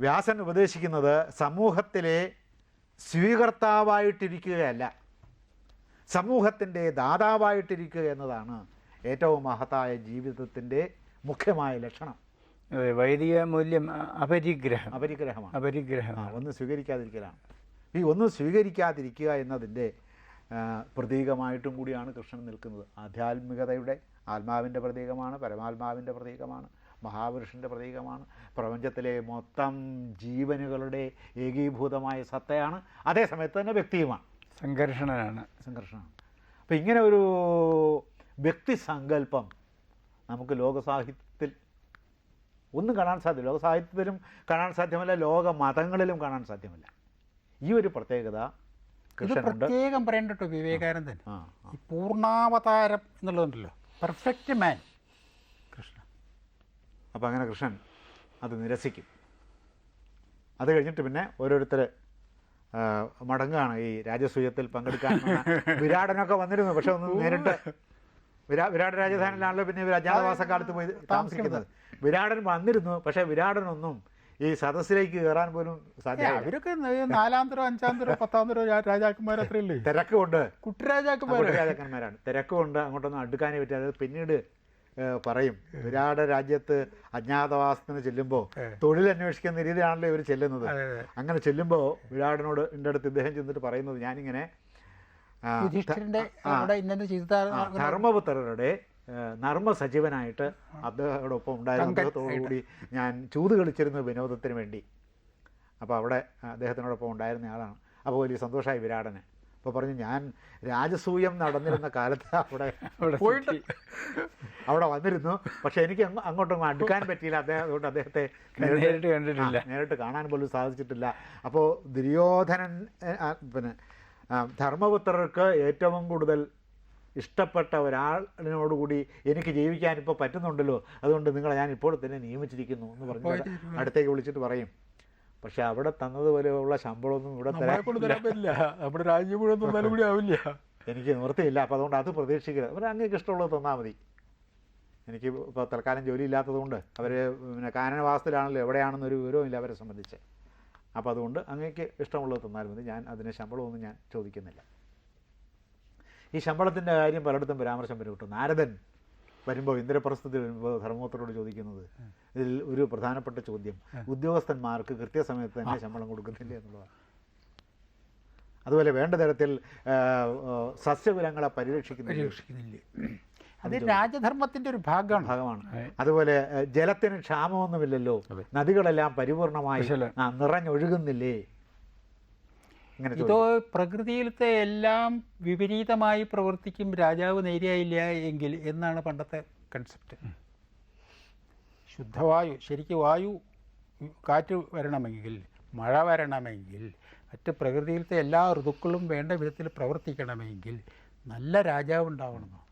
വ്യാസൻ ഉപദേശിക്കുന്നത് സമൂഹത്തിലെ സ്വീകർത്താവായിട്ടിരിക്കുകയല്ല. സമൂഹത്തിന്റെ ദാതാവായിട്ടിരിക്കുക എന്നതാണ് ഏറ്റവും മഹത്തായ ജീവിതത്തിന്റെ മുഖ്യമായ ലക്ഷണം. അതെ വൈദിക മൂല്യം അപരിഗ്രഹം. അപരിഗ്രഹമാണ്. അപരിഗ്രഹം ഒന്നും സ്വീകരിക്കാതിരിക്കലാണ്. ഈ ഒന്നും സ്വീകരിക്കാതിരിക്കുക എന്നതിന്റെ പ്രതീകമായിട്ടും കൂടിയാണ് കൃഷ്ണൻ നിൽക്കുന്നത്. ആധ്യാത്മികതയുടെ ആത്മാവിന്റെ പ്രതീകമാണ് പരമാത്മാവിന്റെ പ്രതീകമാണ്. മഹാപുരുഷന്റെ പ്രതീകമാണ്. പ്രപഞ്ചത്തിലെ മൊത്തം ജീവനുകളുടെ ഏകീഭൂതമായ സത്തയാണ്. അതേസമയത്ത് തന്നെ വ്യക്തിയുമാണ്. സംഘർഷണനാണ്. സംഘർഷണമാണ് അപ്പം ഇങ്ങനെ ഒരു വ്യക്തി സങ്കല്പം നമുക്ക് ലോകസാഹിത്യത്തിൽ ഒന്നും കാണാൻ സാധ്യമല്ല. ലോകസാഹിത്യത്തിലും കാണാൻ സാധ്യമല്ല. ലോക മതങ്ങളിലും കാണാൻ സാധ്യമല്ല. ഈ ഒരു പ്രത്യേകത പ്രത്യേകം പറയണ്ട വിവേകാനന്ദൻ. പൂർണാവതാരം എന്നുള്ളതുണ്ടല്ലോ. പെർഫെക്റ്റ് മാൻ അപ്പോൾ അങ്ങനെ കൃഷ്ണൻ അത് നിരസിക്കും. അത് കഴിഞ്ഞിട്ട് പിന്നെ ഓരോരുത്തർ മടങ്ങുകയാണ് ഈ രാജസൂയത്തിൽ പങ്കെടുക്കാൻ വിരാടനൊക്കെ വന്നിരുന്നു പക്ഷെ ഒന്ന് നേരിട്ട് വിരാ വിരാട് രാജധാനിയിലാണല്ലോ പിന്നെ ഇവർ അജ്ഞാതവാസക്കാലത്ത് പോയി താമസിക്കുന്നത്. വിരാടൻ വന്നിരുന്നു പക്ഷേ വിരാടനൊന്നും ഈ സദസ്സിലേക്ക് കയറാൻ പോലും സാധ്യത അവരൊക്കെ ന- നാലാം തരം അഞ്ചാം തരോ പത്താം തരോ രാ- രാജാക്കന്മാർ അത്രയല്ലേ? തിരക്ക് കൊണ്ട് കുട്ടിരാജാക്കന്മാർ രാജാക്കന്മാരാണ് തിരക്കുകൊണ്ട് അങ്ങോട്ടൊന്നും അടുക്കാനേ പറ്റില്ല. അത് പിന്നീട് പറയും. വിരാട രാജ്യത്ത് അജ്ഞാതവാസത്തിന് ചെല്ലുമ്പോൾ തൊഴിൽ അന്വേഷിക്കുന്ന രീതിയാണല്ലോ ഇവർ ചെല്ലുന്നത്. അങ്ങനെ ചെല്ലുമ്പോൾ വിരാടിനോട് എന്റെ അടുത്ത് ഇദ്ദേഹം ചെന്നിട്ട് പറയുന്നത് ഞാനിങ്ങനെ ധർമ്മപുത്രരുടെ നർമ്മ സജീവനായിട്ട് അദ്ദേഹത്തോടൊപ്പം ഉണ്ടായിരുന്ന. കൂടി ഞാൻ ചൂത് കളിച്ചിരുന്നു വിനോദത്തിന് വേണ്ടി. അപ്പോൾ അവിടെ അദ്ദേഹത്തിനോടൊപ്പം ഉണ്ടായിരുന്ന ആളാണ്. അപ്പോൾ വലിയ സന്തോഷമായി വിരാടന്. അപ്പോൾ പറഞ്ഞു ഞാൻ രാജസൂയം നടന്നിരുന്ന കാലത്ത് അവിടെ പോയിട്ട് അവിടെ വന്നിരുന്നു. പക്ഷെ എനിക്ക് അങ്ങോട്ടും അടുക്കാൻ പറ്റിയില്ല. അദ്ദേഹം അതുകൊണ്ട് അദ്ദേഹത്തെ നേരിട്ട് കണ്ടിട്ടില്ല. നേരിട്ട് കാണാൻ പോലും സാധിച്ചിട്ടില്ല. അപ്പോൾ ദുര്യോധനൻ പിന്നെ ധർമ്മപുത്രർക്ക് ഏറ്റവും കൂടുതൽ ഇഷ്ടപ്പെട്ട ഒരാളിനോടുകൂടി എനിക്ക് ജീവിക്കാൻ ഇപ്പോൾ പറ്റുന്നുണ്ടല്ലോ. അതുകൊണ്ട് നിങ്ങളെ ഞാൻ ഇപ്പോൾ തന്നെ നിയമിച്ചിരിക്കുന്നു എന്ന് പറഞ്ഞു അടുത്തേക്ക് വിളിച്ചിട്ട് പറയും. പക്ഷെ അവിടെ തന്നതുപോലെയുള്ള ശമ്പളമൊന്നും ഇവിടെ തരാൻ പറ്റില്ല. നമ്മുടെ രാജ്യം മുഴുവൻ തന്നാലും കൂടി ആവില്ല. എനിക്ക് നിവൃത്തിയില്ല. അപ്പോൾ അതുകൊണ്ട് അത് പ്രതീക്ഷിക്കരുത്. അവർ അങ്ങേക്ക് ഇഷ്ടമുള്ളത് തന്നാൽ മതി. എനിക്ക് ഇപ്പോൾ തൽക്കാലം ജോലി ഇല്ലാത്തതുകൊണ്ട് അവർ പിന്നെ കാനനവാസത്തിലാണല്ലോ എവിടെയാണെന്നൊരു വിവരവുമില്ല അവരെ സംബന്ധിച്ച്. അപ്പോൾ അതുകൊണ്ട് അങ്ങേക്ക് ഇഷ്ടമുള്ളത് തന്നാൽ മതി. ഞാൻ അതിന് ശമ്പളമൊന്നും ഞാൻ ചോദിക്കുന്നില്ല. ഈ ശമ്പളത്തിന്റെ കാര്യം പലയിടത്തും പരാമർശം വരും കിട്ടും. നാരദൻ വരുമ്പോൾ ഇന്ദ്രപ്രസ്ഥത്തിൽ വരുമ്പോൾ ധർമ്മത്തോട് ചോദിക്കുന്നത്. ഇതിൽ ഒരു പ്രധാനപ്പെട്ട ചോദ്യം. ഉദ്യോഗസ്ഥന്മാർക്ക് കൃത്യസമയത്ത് തന്നെ ശമ്പളം കൊടുക്കുന്നില്ല എന്നുള്ളതാണ്. അതുപോലെ വേണ്ട തരത്തിൽ സസ്യകുലങ്ങളെ പരിരക്ഷിക്കുന്നില്ല? രക്ഷിക്കുന്നില്ലേ അത് രാജധർമ്മത്തിന്റെ ഒരു ഭാഗമാണ്. ഭാഗമാണ്. അതുപോലെ ജലത്തിന് ക്ഷാമമൊന്നുമില്ലല്ലോ. നദികളെല്ലാം പരിപൂർണമായി നിറഞ്ഞൊഴുകുന്നില്ലേ? ഇങ്ങനെ ഇതോ പ്രകൃതിയിലത്തെ എല്ലാം വിപരീതമായി പ്രവർത്തിക്കും രാജാവ് നേരിയായില്ല എങ്കിൽ എന്നാണ് പണ്ടത്തെ കൺസെപ്റ്റ് ശുദ്ധവായു ശരിക്കും വായു കാറ്റ് വരണമെങ്കിൽ മഴ വരണമെങ്കിൽ മറ്റ് പ്രകൃതിയിലത്തെ എല്ലാ ഋതുക്കളും വേണ്ട വിധത്തിൽ പ്രവർത്തിക്കണമെങ്കിൽ നല്ല രാജാവ് ഉണ്ടാവണമെന്നോ